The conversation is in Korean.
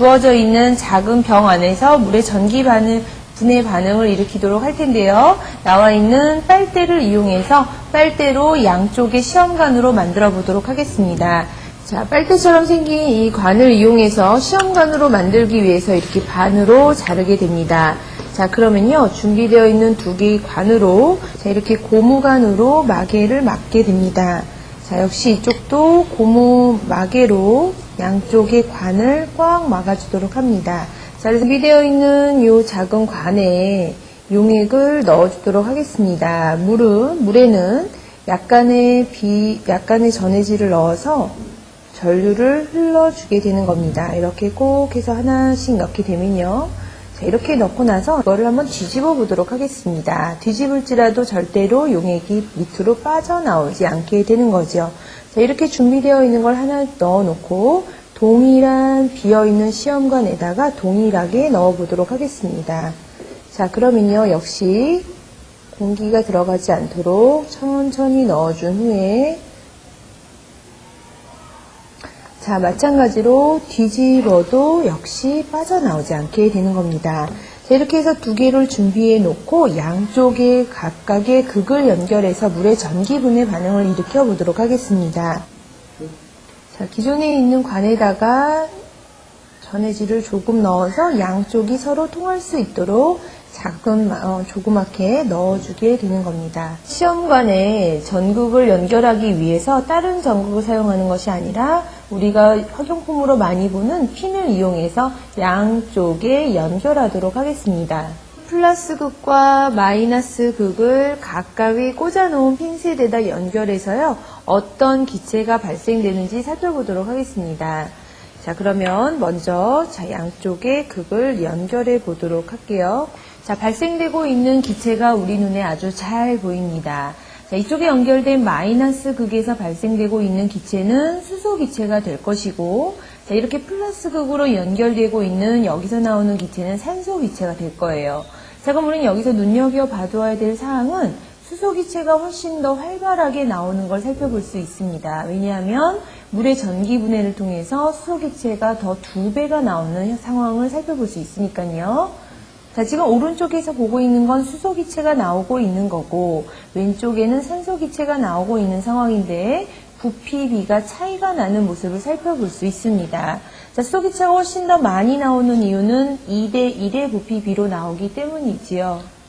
부어져 있는 작은 병 안에서 물의 전기 반응, 분해 반응을 일으키도록 할 텐데요. 나와 있는 빨대를 이용해서 빨대로 양쪽의 시험관으로 만들어 보도록 하겠습니다. 자, 빨대처럼 생긴 이 관을 이용해서 시험관으로 만들기 위해서 이렇게 반으로 자르게 됩니다. 자, 그러면요. 준비되어 있는 두 개의 관으로 자, 이렇게 고무관으로 마개를 막게 됩니다. 자, 역시 이쪽도 고무 마개로 양쪽의 관을 꽉 막아주도록 합니다. 자, 그래서 준비되어 있는 이 작은 관에 용액을 넣어주도록 하겠습니다. 물은, 물에는 약간의 비, 약간의 전해질을 넣어서 전류를 흘러주게 되는 겁니다. 이렇게 꼭 해서 하나씩 넣게 되면요. 자, 이렇게 넣고 나서 이거를 한번 뒤집어 보도록 하겠습니다. 뒤집을지라도 절대로 용액이 밑으로 빠져나오지 않게 되는 거죠. 자, 이렇게 준비되어 있는 걸 하나 넣어 놓고 동일한 비어있는 시험관에다가 동일하게 넣어 보도록 하겠습니다. 자, 그러면요. 역시 공기가 들어가지 않도록 천천히 넣어준 후에 자, 마찬가지로 뒤집어도 역시 빠져나오지 않게 되는 겁니다. 자, 이렇게 해서 두 개를 준비해 놓고 양쪽에 각각의 극을 연결해서 물의 전기분해 반응을 일으켜 보도록 하겠습니다. 자, 기존에 있는 관에다가 전해질을 조금 넣어서 양쪽이 서로 통할 수 있도록 작은 어, 조그맣게 넣어주게 되는 겁니다. 시험관에 전극을 연결하기 위해서 다른 전극을 사용하는 것이 아니라 우리가 학용품으로 많이 보는 핀을 이용해서 양쪽에 연결하도록 하겠습니다. 플러스 극과 마이너스 극을 각각의 꽂아놓은 핀셋에다 연결해서요 어떤 기체가 발생되는지 살펴보도록 하겠습니다. 자, 그러면 먼저 자, 양쪽의 극을 연결해 보도록 할게요. 자, 발생되고 있는 기체가 우리 눈에 아주 잘 보입니다. 자, 이쪽에 연결된 마이너스 극에서 발생되고 있는 기체는 수소 기체가 될 것이고, 자, 이렇게 플러스 극으로 연결되고 있는 여기서 나오는 기체는 산소 기체가 될 거예요. 자, 그럼 우리는 여기서 눈여겨봐둬야 될 사항은 수소 기체가 훨씬 더 활발하게 나오는 걸 살펴볼 수 있습니다. 왜냐하면 물의 전기 분해를 통해서 수소 기체가 더 두 배가 나오는 상황을 살펴볼 수 있으니까요. 자, 지금 오른쪽에서 보고 있는 건 수소 기체가 나오고 있는 거고 왼쪽에는 산소 기체가 나오고 있는 상황인데 부피, 비가 차이가 나는 모습을 살펴볼 수 있습니다. 자, 수소 기체가 훨씬 더 많이 나오는 이유는 2대 1의 부피, 비로 나오기 때문이지요.